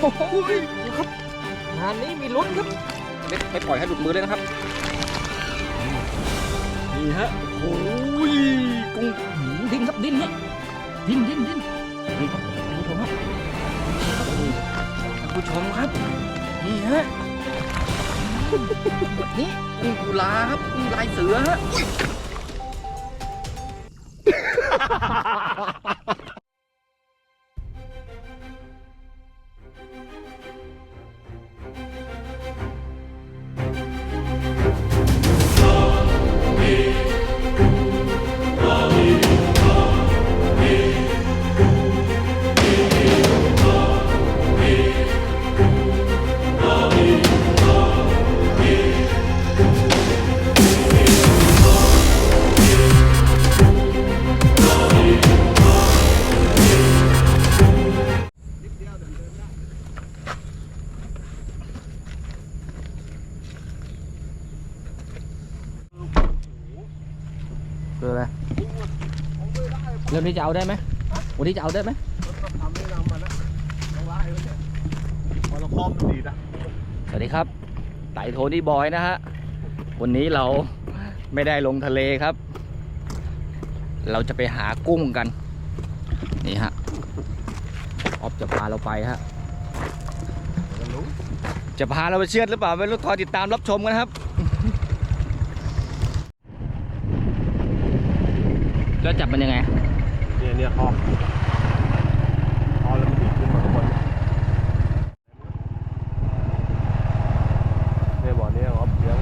โอ้โหดูครับงานนี้มีลุ้นครับไม่ไม่ปล่อยให้หลุดมือเลยนะครับนี่ฮะโอ้ยกุ้งหืมดิ้นครับดิ้นเนี่ยดิ้นดิ้นดิ้นนี่ครับท่านผู้ชมครับท่านผู้ชมครับนี่ฮะนี่กุ้งกุลาครับกุ้งลายเสือฮะ นี้จะเอาได้ไหมวันนี้จะเอาได้ไหมทำไม่นำมาแล้วต้องไล่ไว้เนี่ยพอเราคอมมันดีนะสวัสดีครับ ไต่โทนี่บอยนะฮะ วันนี้เราไม่ได้ลงทะเลครับ เราจะไปหากุ้งกัน นี่ฮะ ออฟจะพาเราไปฮะกันรู้จะพาเราไปเชือดหรือเปล่าไม่รู้คอยติดตามรับชมกันครับ แล้วจับมันยังไง เนี่ยเนี่ยคอมคอแล้วมันดีดขึ้นมาข้างบนเนี่ยบ่อนี้ครับเลี้ยง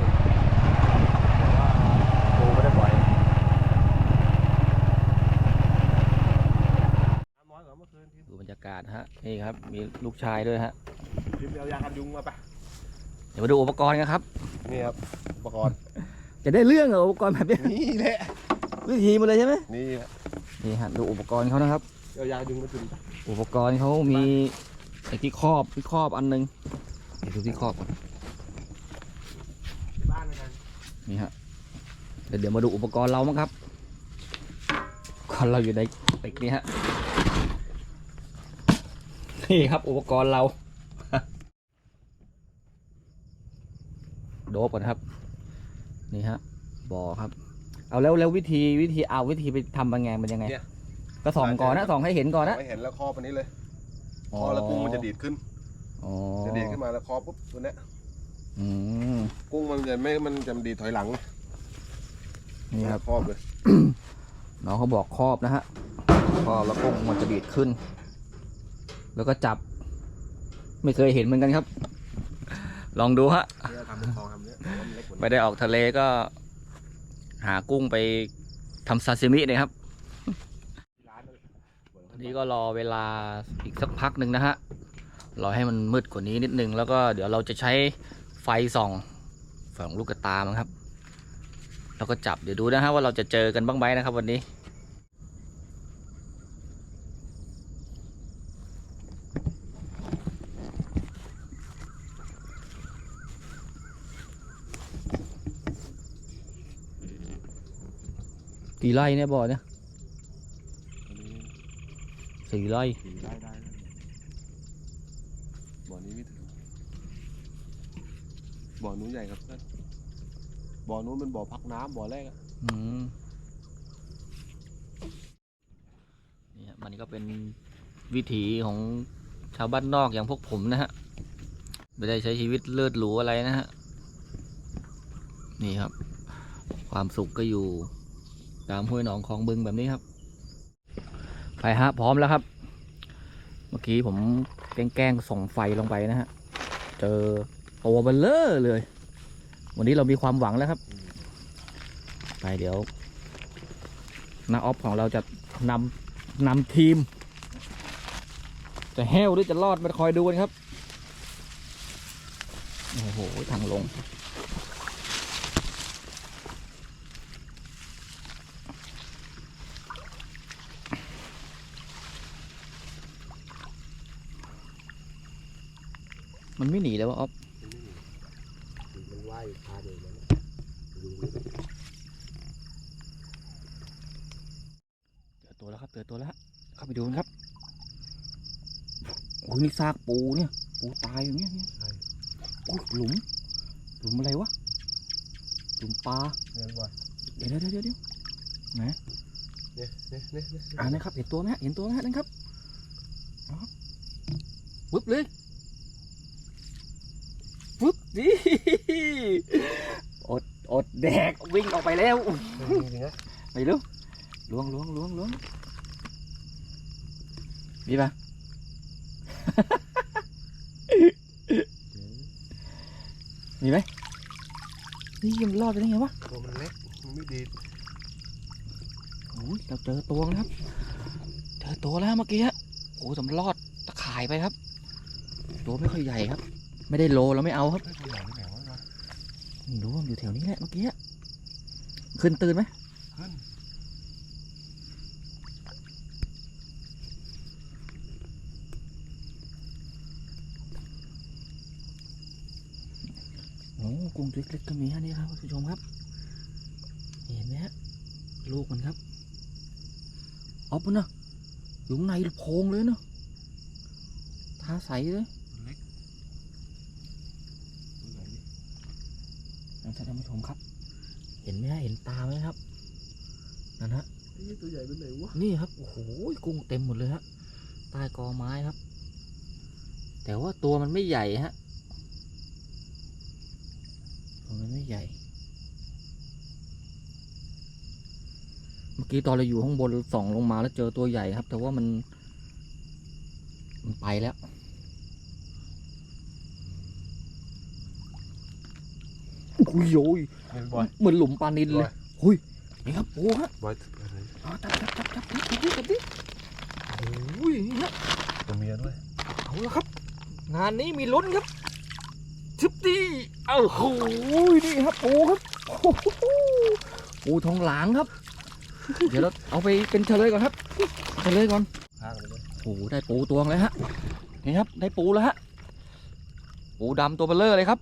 แต่ว่าปูไม่ได้ปล่อยน้ำน้อยกว่าเมื่อคืนทีมดูบรรยากาศฮะนี่ครับมีลูกชายด้วยฮะทีมเอายากันยุงมาไปเดี๋ยวมาดูอุปกรณ์กันครับ นี่ครับอุปกรณ์จะได้เรื่องเหรออุปกรณ์แบบนี้นี่แหละวิธีมาเลยใช่ไหมนี่ฮะ นี่ฮะดูอุปกรณ์เขานะครับเอายายุงมาจุ่มไปอุปกรณ์เขามีไอ้ที่ครอบที่ครอบอันหนึงเดี๋ยวดูที่ครอบก่อนบ้านเหมือนกันนี่ฮะเดี๋ยวเดี๋ยวมาดูอุปกรณ์เรามั้งครับอุปกรณ์เราอยู่ในติกนี้ฮะนี่ครับอุปกรณ์เรา โดบก่อนครับ นี่ฮะบอครับ เอาแล้วแล้ววิธีวิธีเอาวิธีไปทำเป็นไงมันยังไงก็ส่องก่อนนะส่องให้เห็นก่อนนะไม่เห็นแล้วคอปันนี้เลยคอแล้วกุ้งมันจะดีดขึ้น อ๋อจะดีดขึ้นมาแล้วคอปุ๊บตัวเนี้ยอืมกุ้งมันจะไม่มันจะดีดถอยหลังนี่ครับ ครอบเลยน้องเขาบอกครอบนะฮะครอบแล้วกุ้งมันจะดีดขึ้น แล้วก็จับ ไม่เคยเห็นเหมือนกันครับ ลองดูฮะ เนี่ยทำเป็นคลองทำเนี้ยแต่ว่ามันเล็กกว่านี้ ไม่ได้ออกทะเลก็ หากุ้งไปทำซาซิมินะครับนี้ก็รอเวลาอีกสักพักหนึ่งนะฮะ รอให้มันมืดกว่านี้นิดนึง แล้วก็เดี๋ยวเราจะใช้ไฟส่องส่งลูกกระตามั้งครับ แล้วก็จับเดี๋ยวดูนะฮะว่าเราจะเจอกันบ้างไหมนะครับวันนี้ กี่ไร่เนี่ยบ่อเนี่ยสี่ไร่ขี่ได้ได้นะบ่อนี้ไม่ถึงบ่อนู้นใหญ่ครับเพื่อนบ่อนู้นเป็นบ่อพักน้ำบ่อแรกอะอืมเนี่ยมันก็เป็นวิถีของชาวบ้านนอกอย่างพวกผมนะฮะไม่ได้ใช้ชีวิตเลือดหรูอะไรนะฮะนี่ครับ ความสุขก็อยู่ ตามห้วยหนองคลองบึงแบบนี้ครับ ไปฮะพร้อมแล้วครับ เมื่อกี้ผมแกล้งส่องไฟลงไปนะฮะ เจอตัวเบลเลอร์เลย วันนี้เรามีความหวังแล้วครับ ไปเดี๋ยวนาออฟของเราจะนำนำทีม จะแห้วหรือจะรอดมาคอยดูกันครับ โอ้โห ทางลง มันไม่หนีแล้ววะออฟมันว่ายพาเดินมาเจอตัวแล้วครับเจอตัวแล้วเข้าไปดูกันครับโอ้ยนี่ซากปูเนี่ย ปูตายอย่างเงี้ยเนี่ยใช่อุ้ยหลุม หลุมอะไรวะ หลุมปลาเนี่ยบอยเดี๋ยวเดี๋ยวเดี๋ยวเดี๋ยวเนี่ยเนี่ยเนี่ยเนี่ยอ่านะครับ เห็นตัวไหมฮะเห็นตัวไหมฮะนั่นครับเอาครับวึบเลย วึบดิ อด อด แดกวิ่งออกไปแล้วจริงๆนะไปเร็วล้วงล้วงล้วงล้วงมีปะมีไหมนี่ยังรอดไปได้ไงวะตัวมันเล็กมันไม่ดีโอ้ยเราเจอตัวแล้วครับ เจอตัวแล้วเมื่อกี้ฮะโอ้ยสำรอดตะข่ายไปครับ ตัวไม่ค่อยใหญ่ครับ ไม่ได้โลเราไม่เอาครับ รู้ว่ามันอยู่แถวนี้แหละเมื่อกี้ขึ้นตื่นไหมขึ้นโอ้กุ้งตัวเล็กๆก็มีฮะนี่ครับคุณผู้ชมครับ เห็นไหมฮะลูกมันครับเอาปุ่นนะอยู่ในโพรงเลยเนาะทาใสเลย ตัวเล็กตัวใหญ่ดิ ท่านผู้ชมครับ เห็นไหมฮะเห็นตาไหมครับนั่นฮะไอ้ตัวใหญ่เป็นไหนวะนี่ครับโอ้โหกุ้งเต็มหมดเลยฮะใต้กอไม้ครับ แต่ว่าตัวมันไม่ใหญ่ฮะตัวมันไม่ใหญ่ เมื่อกี้ตอนเราอยู่ข้างบนส่องลงมาแล้วเจอตัวใหญ่ครับ แต่ว่ามัน มันไปแล้ว โอ้ยโยยเฮ้ยบอยเหมือนหลุมปลานินเลยหุยนี่ครับโอ้ฮะบอยอะไรอ่าจับจับจับจับจับจับดิจับดิโอ้ยนี่ฮะตัวเมียด้วยเอาละครับ งานนี้มีลุ้นครับทึบดีเอ้าโหนี่ครับปูครับโอ้โหปูทองหลางครับ เดี๋ยวเราเอาไปเป็นเฉลยก่อนครับเฉลยก่อนข้างไปเลยโอ้โหได้ปูตัวเลยฮะนี่ครับได้ปูแล้วฮะปูดำตัวเบลเลอร์เลยครับ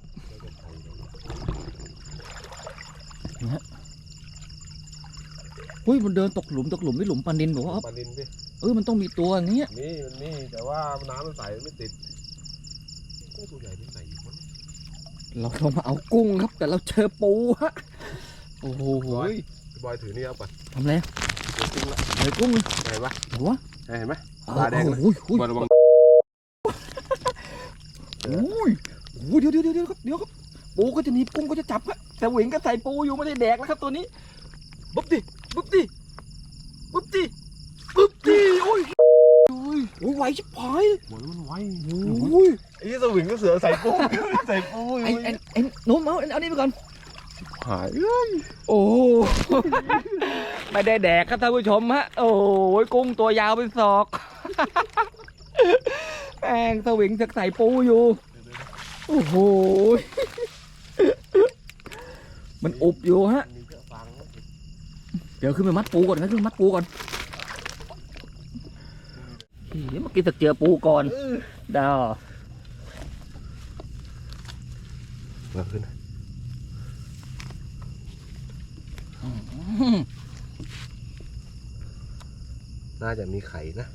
เฮ้ยมันเดินตกหลุมตกหลุมไม่หลุมปลานินบอกว่าปลาดินพี่เออมันต้องมีตัวอย่างเงี้ยนี่มันนี่แต่ว่าน้ำมันใสไม่ติดกุ้งตัวใหญ่เป็นไหนวะเราลงมาเอากุ้งครับ แต่เราเจอปูฮะโอ้โหบอยพี่บอยถือนี่เอาไปทำอะไรเดี๋ยวกุ้งละเจอกุ้งเลยเห็นปะหัวเห็นไหมเอาตาแดงเลยโอ้ยโอ้ยบอยระวังโอ้ยโอ้ยเดี๋ยวเดี๋ยวเดี๋ยวครับเดี๋ยวครับปูก็จะหนีบกุ้งก็จะจับฮะแต่เหวงก็ใส่ปูอยู่ไม่ได้แดกแล้วครับตัวนี้บุ๊บดิ บุ๊บดิบุ๊บดิบุ๊บดิโอ้ยโอ้ยโอ้ยไหวชิบหายหมดแล้วมันไวโอ้ยไอ้สวิงก็เสือใส่ปูใส่ปูไอ้ไอ้ไอ้โน้มเอาเอานี่ไปก่อนหายเอ้ยโอ้ไม่ได้แดกครับท่านผู้ชมฮะโอ้ยกุ้งตัวยาวเป็นศอกแม่งสวิงจากใส่ปูอยู่โอ้โหมันอุบอยู่ฮะ มีเชือกฟางนะ เดี๋ยวขึ้นไปมัดปูก่อนนะขึ้นไปมัดปูก่อนเดี๋ยวเมื่อกี้สักเจอปูก่อนดาวเลิกขึ้นนะน่าจะมีไข่นะ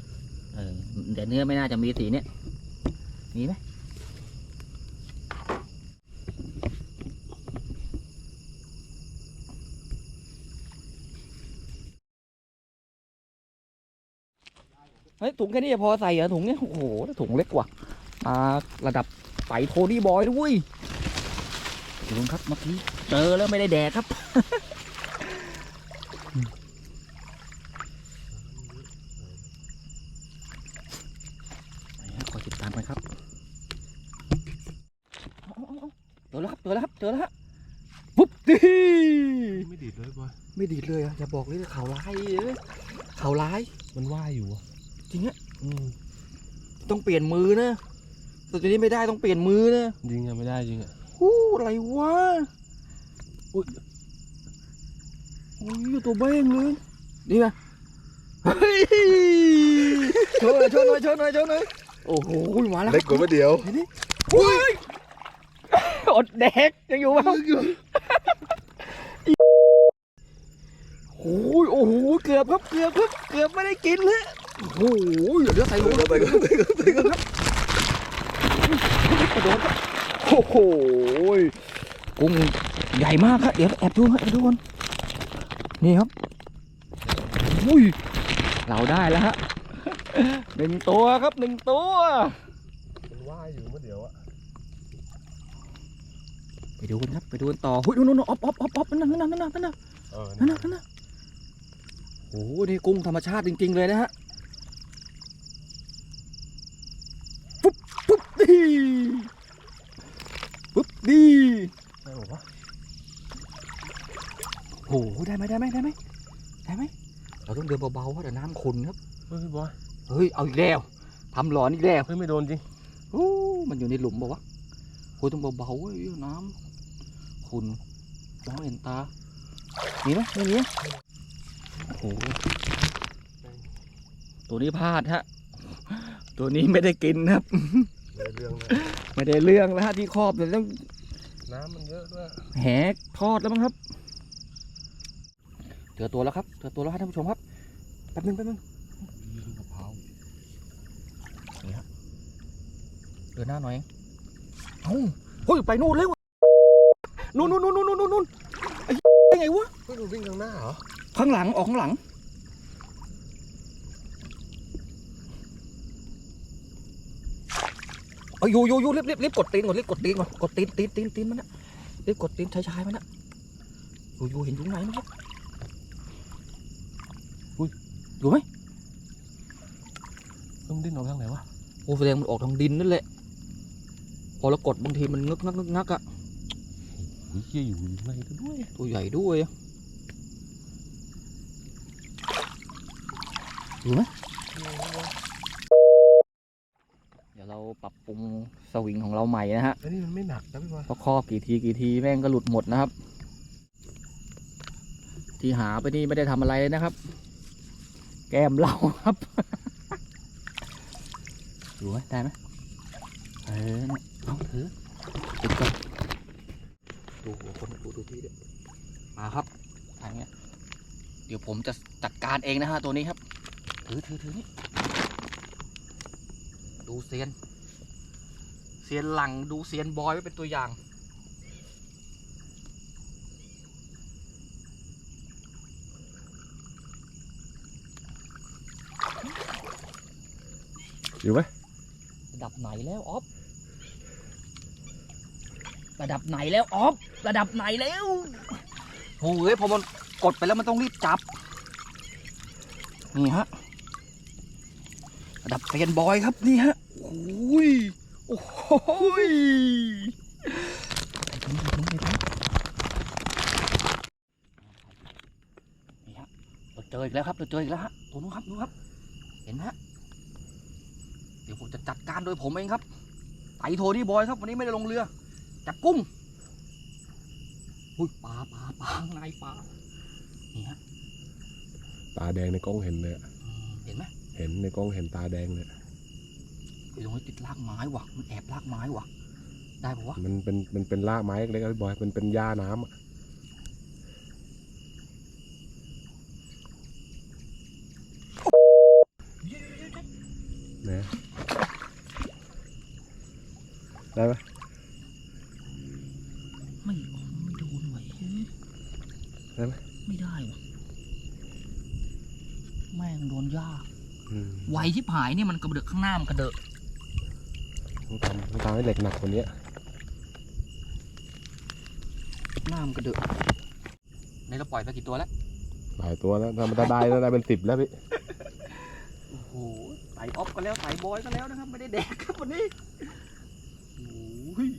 เออแต่เนื้อไม่น่าจะมีสีเนี้ยมีไหม เฮ้ยถุงแค่นี้พอใส่เหรอถุงเนี้ยโอ้โหถุงเล็กกว่ามาระดับไปโทนี่บอยด้วยดูครับเมื่อกี้เจอแล้วไม่ได้แดกครับไหนฮะคอติดตามกันครับเจอแล้วครับเจอแล้วครับเจอแล้วฮะปุ๊บดีไม่ดีดเลยบอยไม่ดีดเลยอะอย่าบอกเลยเขาร้ายเลยข่าร้ายมันว่ายอยู่อะ จริงอะอืมต้องเปลี่ยนมือนะแต่ตัวนี้ไม่ได้ต้องเปลี่ยนมือนะยิงอะไม่ได้จริงอะหู้อะไรวะอุ้ยโอ้ยตัวเบ้งเลยนี่ไงเฮ้ยโชว์หน่อยโชว์หน่อยโชว์หน่อยโชว์หน่อยโอ้โหมาแล้วเล็กกว่าเดียวนี่อุ้ยอดแดกยังอยู่ป่ะโอ้ยโอ้โหเกือบครับเกือบครับเกือบไม่ได้กินเลย โอ้โหเดี๋ยวใส่ลงไปก่อนไปก่อนไปก่อนโดนครับโอ้โหกุ้งใหญ่มากครับเดี๋ยวแอบดูครับแอบดูก่อนนี่ครับอุ้ยเราได้แล้วฮะหนึ่งตัวครับหนึ่งตัวมันว่ายอยู่เมื่อเดี๋ยวอะไปดูกันครับไปดูกันต่อหุ้ยนู่นนู่นอ๊อฟอ๊อฟอ๊อฟอ๊อฟนั่นนั่นนั่นนั่นนั่นนั่นนั่นนั่นนั่นโอ้โหนี่กุ้งธรรมชาติจริง ๆ เลยนะฮะปุ๊บปุ๊บดีปุ๊บดี ใช่บอกว่า โอ้โห ได้ไหมได้ไหมได้ไหมได้ไหมเราต้องเดินเบาๆเพราะเดี๋ยวน้ำขุ่นครับเฮ้ยพี่บอยเฮ้ยเอาอีกแล้วทำหลอนอีกแล้วเฮ้ยไม่โดนจริงโอ้มันอยู่ในหลุมบอกว่าวะโอ้ยต้องเบาๆเว้ยน้ำขุ่นมองไม่เห็นตามีไหมไม่มีอะโอ้โหตัวนี้พลาดฮะ ตัวนี้ไม่ได้กินครับในเรื่องนะไม่ได้เรื่องแล้วฮะที่ครอบแต่ต้องน้ำมันเยอะด้วยแหกทอดแล้วมั้งครับเจอตัวแล้วครับเจอตัวแล้วครับท่านผู้ชมครับแป๊บนึงแป๊บนึงยืนกะเพราเดินหน้าหน่อยเองเอ้าเฮ้ยไปนู่นแล้วนู่นนู่นนู่นนู่นนู่นนู่นไอ้ได้ไงวะเฮ้ยมันวิ่งข้างหน้าเหรอข้างหลังออกข้างหลังเอ้ยโยโยโยรีบรีบรีบกดตีนก่อนรีบกดตีนก่อนกดตีนตีนตีนตีนมันนะรีบกดตีนชายชายมันนะโยโยเห็นอยู่ไหนมั้ง อุ้ยอยู่ไหมเฮ้ยมันดิ้นออกทางไหนวะโอ้แสดงมันออกทางดินนั่นแหละ พอเรากดบางทีมันงึกงักงึกงักอะเฮ้ยเหี้ยอยู่ในกันด้วย ตัวใหญ่ด้วยอะอยู่ไหมเดี๋ยวเราปรับปรุงสวิงของเราใหม่นะฮะไอ้นี่มันไม่หนักนะพี่บอยเพราะครอบกี่ทีกี่ทีแม่งก็หลุดหมดนะครับ ที่หาไปนี่ไม่ได้ทำอะไรเลยนะครับ แก้มเหล้าครับอยู่ไหมได้ไหมเออเนี่ยเอาถือติดก่อนดูหัวคนดูดูที่เดี๋ยวมาครับทางเนี้ยเดี๋ยวผมจะจัดการเองนะฮะตัวนี้ครับ ถือถือถือนี่ดูเซียน เซียนหลังดูเซียนบอยไว้เป็นตัวอย่าง อยู่ไหมระดับไหนแล้วออฟระดับไหนแล้วออฟระดับไหนแล้วโอ้ยพอมันกดไปแล้วมันต้องรีบจับ นี่ฮะ ระดับเซียนบอยครับนี่ฮะโอ้ยโอ้โหยนี่ฮะเราเจออีกแล้วครับเราเจออีกแล้วฮะตัวนู้นครับนู้นครับ เห็นไหมฮะเดี๋ยวผมจะจัดการโดยผมเองครับไต่โทนี่บอยครับวันนี้ไม่ได้ลงเรือ จับกุ้งอุ้ยปลาปลาปลาข้างในปลานี่ฮะตาแดงในกล้องเห็นเลยอะอืมเห็นไหมเห็นในกล้องเห็นตาแดงเลยไอ้ตรงนี้ติดรากไม้ว่ะมันแอบรากไม้ว่ะได้ปะวะมันเป็นมันเป็นรากไม้เล็กๆอะพี่บอยมันเป็นหญ้าน้ำอะนะ ได้ไหมไม่ไม่โดนไหวเฮ้ยได้ไหมไม่ได้ว่ะแม่งโดนยากอืมไวที่ผายนี่มันกระเดกข้างหน้ามันกระเดกต้องทำต้องทำให้เหล็กหนักกว่านี้หน้ามันกระเดกในเราปล่อยไปกี่ตัวแล้วหลายตัวแล้วถ้ามันจะได้ก็ได้เป็นสิบแล้วพี่โอ้โหไต่ออฟก็แล้วไต่บอยก็แล้วนะครับ ไม่ได้แดกครับวันนี้โอ้ย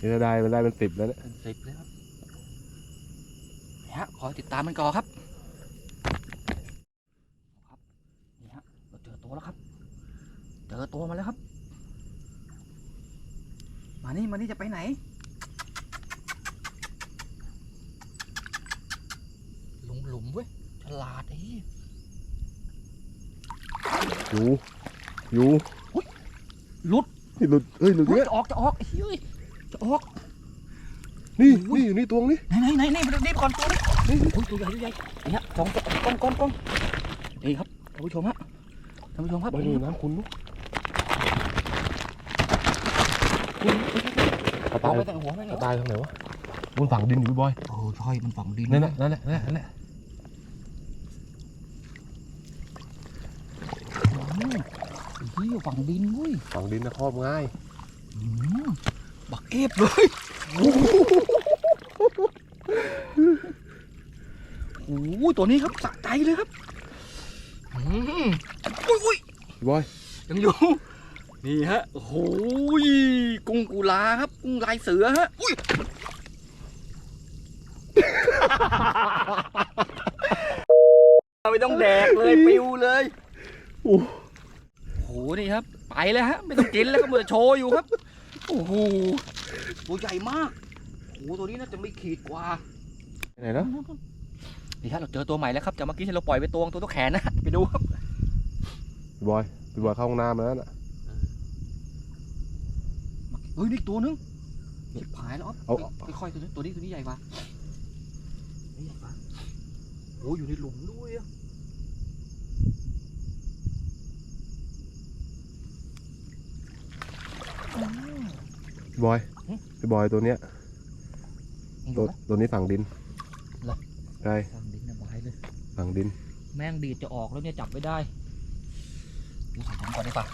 นี่จะได้มันได้เป็นสิบแล้วเนี่ยเป็นสิบเลยครับนี่ฮะคอยติดตามมันก่อนครับครับนี่ฮะเราเจอตัวแล้วครับ เจอตัวมาแล้วครับ มานี่มานี่จะไปไหน หลุมหลุมเว้ยฉลาดไอ้เหี้ยอยู่อยู่หลุดนี่หลุดเฮ้ยหลุดเฮ้ยเนี่ยจะออกจะออกไอ้เฮ้ย จะออก นี่นี่อยู่นี่ตวงนี่ไหนไหนไหนไหนมาดูนี่ก่อนตัวนี้โอ้ยตัวใหญ่ตัวใหญ่นี่ฮะสองตัวกล้องกล้องกล้องนี่ครับท่านผู้ชมฮะท่านผู้ชมครับมาดูน้ำคุณนุ๊กกระเอาต่ายไปแต่หัวไม่กเหรระอต่ายทางไหนวะบนฝั่งดินอยู่พี่บอยโอ้ใช่มันฝังดินนั่นแหละนั่นแหละนั่นแหละนั่นแหละอืมไอ้เหี้ยฝังดินเว้ยฝั่งดินนะครอบง่ายอืม บักเก็บเลยโอ้โหตัวนี้ครับสะใจเลยครับอืมอุ้ยอุ้ยบอยยังอยู่ นี่ฮะ โอ้โหยกุ้งกุลาครับ กุ้งลายเสือฮะ อุ้ยไม่ต้องแดกเลยปิวเลยโอ้โห นี่ครับ ไปแล้วฮะ ไม่ต้องกินแล้วครับมันจะโชว์อยู่ครับ โอ้โหตัวใหญ่มากโอ้โหตัวนี้น่าจะไม่ขีดกว่าไหนแล้วนี่ฮะเราเจอตัวใหม่แล้วครับจากเมื่อกี้ที่เราปล่อยไปตัวตัวตัวแขนนะไปดูครับพี่บอยพี่บอยเข้าห้องน้ำมาแล้วน่ะเฮ้ยนี่อีกตัวนึงชิบหายแล้วอ๊อฟเอาไปค่อยๆตัวนี้ตัวนี้ตัวนี้ใหญ่กว่านี่ใหญ่กว่าโอ้อยู่ในหลุมด้วยอะ พี่บอยพี่บอยตัวเนี้ยยังอตัวยู่นะตัวนี้ฝั่งดินเหรอ ใช่ฟังดินนะบายเลย ฝั่งดิน แม่งดีดจะออกแล้วเนี่ยจับไม่ได้ดูใส่ถุงก่อนดีกว่า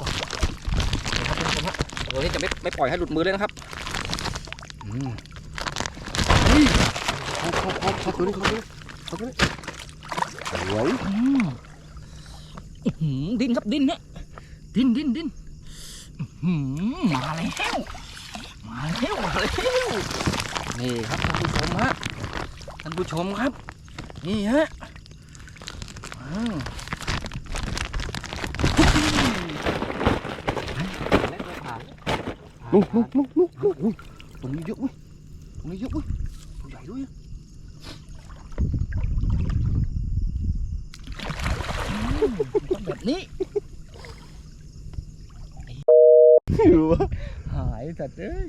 ก่อนเดี๋ยวครับคุณผู้ชมฮะตัวนี้จะไม่ไม่ปล่อยให้หลุดมือเลยนะครับ อืมเข้าเข้าเข้าเข้าตัวนี้เข้าตัวนี้เข้าตัวนี้สวยอืมอื้อหือดินครับดินเนี่ยดินดินดินอื้อหือ มาแล้ว มาแล้วมาแล้วนี่ครับท่านผู้ชมฮะท่านผู้ชมครับ นี่ฮะลุกลุกลุกลุกลุกอุ้ยตรงนี้เยอะเว้ยตรงนี้เยอะเว้ยตัวใหญ่ด้วยต้องแบบนี้ อยู่วะหายสัตว์เอ้ย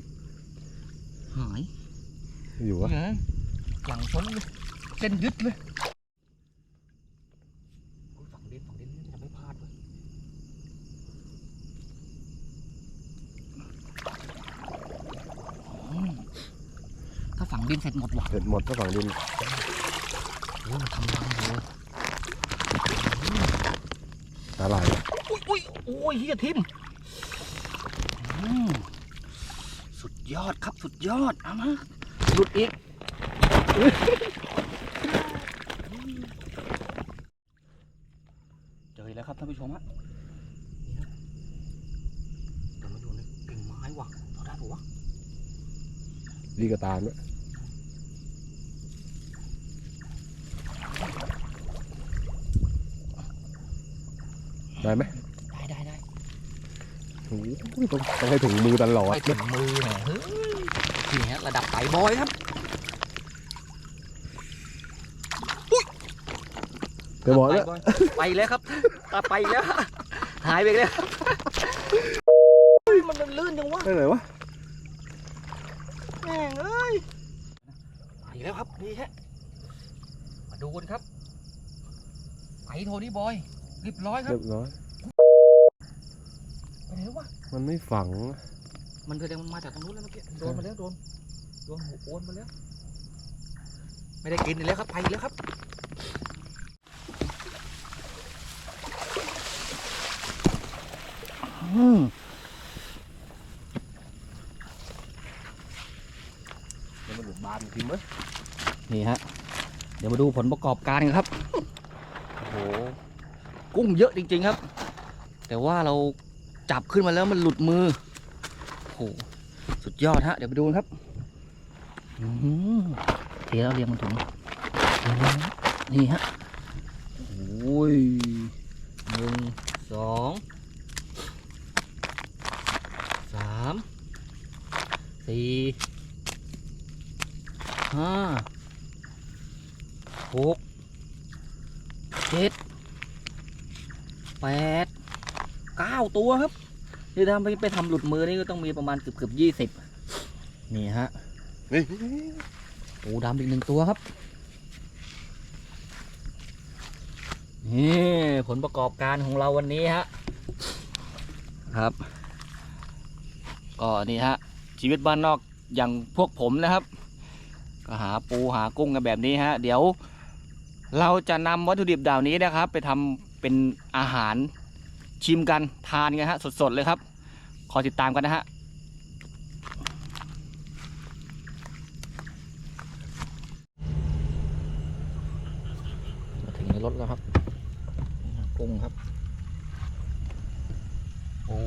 หายอยู่วะนะหลังชนเลยเส้นยึดเลยโอ้ยฝั่งดินฝั่งดินนี่จะไม่พลาดเลยอืมถ้าฝั่งดินเสร็จหมดว่ะเสร็จหมดก็ฝั่งดินโอ้ยมันทำรังอยู่อะไรวะอุ้ยอุ้ยโอ้ยเฮียทิมอืม สุดยอดครับสุดยอด เอามาหลุดอีก เจอแล้วครับท่านผู้ชมฮะนี่ฮะเดี๋ยวมันอยู่ในกิ่งไม้ว่ะพอได้ปะวะดีกระตาด้วยได้ไหม โอ้โหต้องต้องให้ถึงมือตลอดไปถึงมือหน่อยเฮ้ยนี่ฮะระดับไต่บอยครับเดี๋ยวบอกแล้ว ไปแล้วครับตาไปแล้ว หายไปแล้วเฮ้ยมันลื่นจังวะ ได้ไหนวะแม่งเอ้ยไปแล้วครับนี่ฮะ มาดูกันครับ ไปโทนี่บอยเรียบร้อยครับ เรียบร้อยไปไหนวะ มันไม่ฝัง มันแสดงมันมาจากตรงนู้นแล้วเมื่อกี้โดนมาแล้วโดนโดนหัวโอนมาแล้ว ไม่ได้กินอีกแล้วครับไปอีกแล้วครับอืมเดี๋ยวมันหลุดบานทิมไหมนี่ฮะ เดี๋ยวมาดูผลประกอบการกันครับ โอ้โห กุ้งเยอะจริง ๆ ครับ แต่ว่าเรา จับขึ้นมาแล้วมันหลุดมือโหสุดยอดฮะ เดี๋ยวไปดูครับอื้อหือเทแล้วเรียงมันถุงนี่ฮะโอ้ยหนึ่งสองสามสี่ห้าหกเจ็ด แปดเก้าตัวครับ นี่ถ้าไปไปทำหลุดมือนี่ก็ต้องมีประมาณเกือบเกือบยี่สิบนี่ฮะนี่ปูดำอีกหนึ่งตัวครับนี่ผลประกอบการของเราวันนี้ฮะครับก็นี่ฮะชีวิตบ้านนอกอย่างพวกผมนะครับ ก็หาปูหากุ้งกันแบบนี้ฮะ เดี๋ยว เราจะนำวัตถุดิบเหล่านี้นะครับ ไปทำเป็นอาหารชิมกันทานกันฮะสดๆเลยครับข อติดตามกันนะฮะมาถึงในรถแล้วครับกุ้งครับ โอ้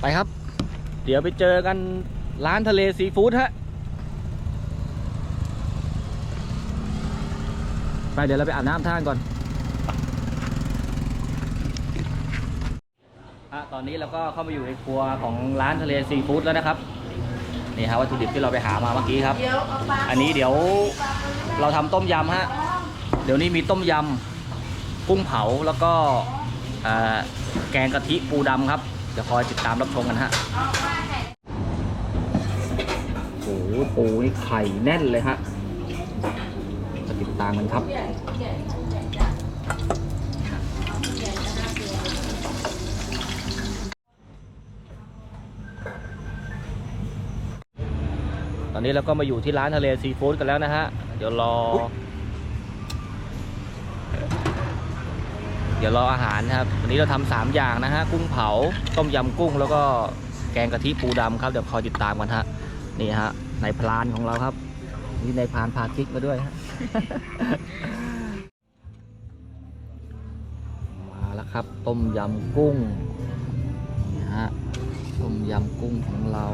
ไปครับ เดี๋ยวไปเจอกันร้านทะเลซีฟู้ดฮะ ไปเดี๋ยวเราไปอาบน้ำท่านก่อน อนนี้เราก็เข้ามาอยู่ในครัวของร้านทะเลซีฟู้ดแล้วนะครับ นี่ฮะวัตถุดิบที่เราไปหามาเมื่อกี้ครับ อันนี้เดี๋ยวเราทำต้มยำฮะ เดี๋ยวนี้มีต้มยำกุ้งเผาแล้วก็แกงกะทิปูดำครับ เดี๋ยวคอยติดตามรับชมกันฮะโอ้โหปูนี่ไข่แน่นเลยฮะจะติดตามกันครับ ตอนนี้เราก็มาอยู่ที่ร้านทะเลซีฟู้ดกันแล้วนะฮะ เดี๋ยวรอ เดี๋ยวรออาหารนะครับวันนี้เราทำสามอย่างนะฮะ กุ้งเผา ต้มยำกุ้ง แล้วก็แกงกะทิปูดำครับ เดี๋ยวคอยติดตามกันฮะ นี่ฮะในพลานของเราครับนี่ในพลานพากิ๊กมาด้วยฮะ มาแล้วครับ ต้มยำกุ้ง นี่ฮะ ต้มยำกุ้งของเรา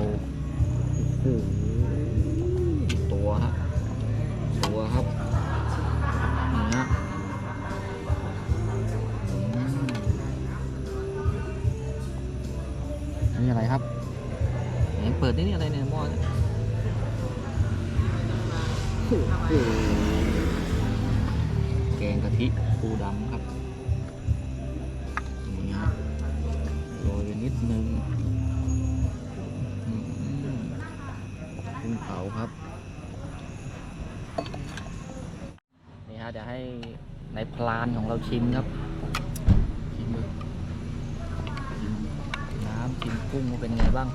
โอ้โห ตัวฮะตัวครับนี่ฮะอืมอันนี้อะไรครับไหนเปิดนี่อะไรเนี่ยหม้อเนี่ยโอ้โหแกงกะทิปูดำครับนี่ฮะโรยไปนิดนึงอืมกุ้งเผาครับ นี่ฮะเดี๋ยวให้ ในพลานของเราชิมครับชิมดูชิมน้ำชิมกุ้งว่าเป็นไงบ้าง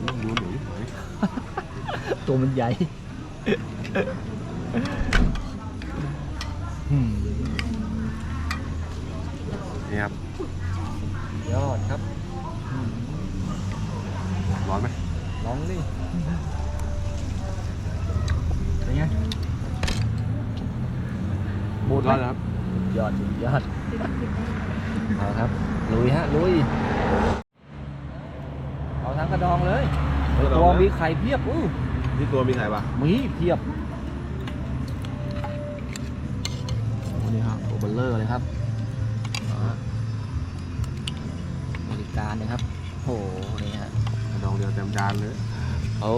ดูหนูหน่อยตัวมันใหญ่อืม นี่ครับ ยอดครับอืม ร้อนไหม ลองดิเป็นไง บูดไหมร้อนแล้วครับ ยอดยอดเอาครับ ลุยฮะ ลุย เอาทั้งกระดองเลยตัวมีไข่เพียบอู้นี่ตัวมีไข่ปะมีเพียบโอ้นี่ฮะตัวเบลเลอร์เลยครับบริการนะครับโอ้โหนี่ฮะ กระดองเดียวเต็มจานเลย เขา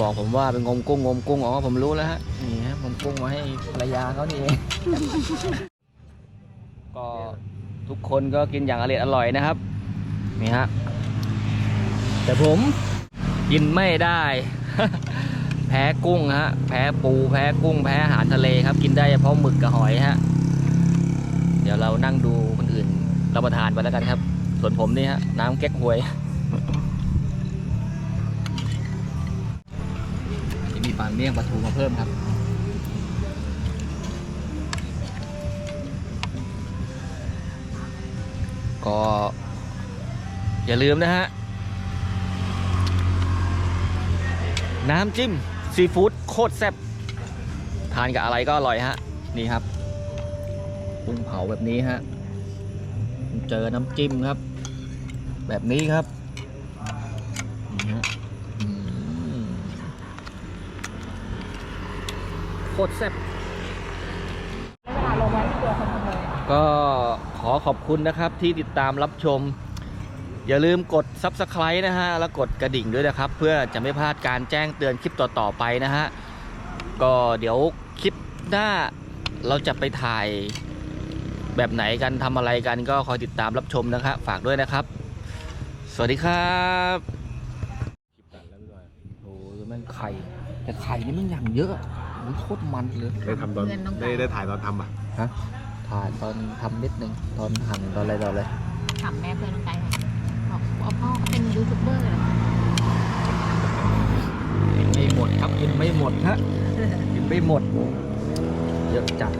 บอกผมว่าเป็นงมกุ้งงมกุ้งอ๋อผมรู้แล้วฮะนี่ฮะงมกุ้งมาให้ภรรยาเขานี่เอง ก็ทุกคนก็กินอย่างอร่อยอร่อยนะครับ นี่ฮะแต่ผมกินไม่ได้ แพ้กุ้งฮะ แพ้ปูแพ้กุ้งแพ้อาหารทะเลครับ กินได้เฉพาะหมึกกับหอยฮะ เดี๋ยวเรานั่งดูคนอื่นรับประทานไปแล้วกันครับ ส่วนผมนี่ฮะน้ำแก๊กฮวย ปลาเมี่ยงปลาทูมาเพิ่มครับ ก็ อย่าลืมนะฮะ น้ำจิ้ม ซีฟู้ดโคตรแซ่บทานกับอะไรก็อร่อยฮะ นี่ครับกุ้งเผาแบบนี้ฮะ เจอน้ำจิ้มครับ แบบนี้ครับนี่ฮะอืม โคตรแซ่บก็ขอขอบคุณนะครับที่ติดตามรับชม อย่าลืมกด Subscribe นะฮะ แล้วกดกระดิ่งด้วยนะครับ เพื่อจะไม่พลาดการแจ้งเตือนคลิปต่อๆไปนะฮะ ก็เดี๋ยวคลิปหน้าเราจะไปถ่ายแบบไหนกันทำอะไรกันก็คอยติดตามรับชมนะครับ ฝากด้วยนะครับ สวัสดีครับตัดแล้วด้วยโอ้ยแม่งไข่ แต่ไข่นี่มันอย่างเยอะ มันโคตรมันเลย ได้ทำตอนเงินน้อง ได้ได้ถ่ายตอนทำปะทถ่ายตอนทำนิดนึง ตอนหั่นตอนอะไรตอนอะไรถามแม่เพื่อนน้องไก่ค่ะบอกว่าพ่อเขาเป็นยูทูบเบอร์เหรอไม่หมดครับกินไม่หมดฮะกินไม่หมด เยอะจัด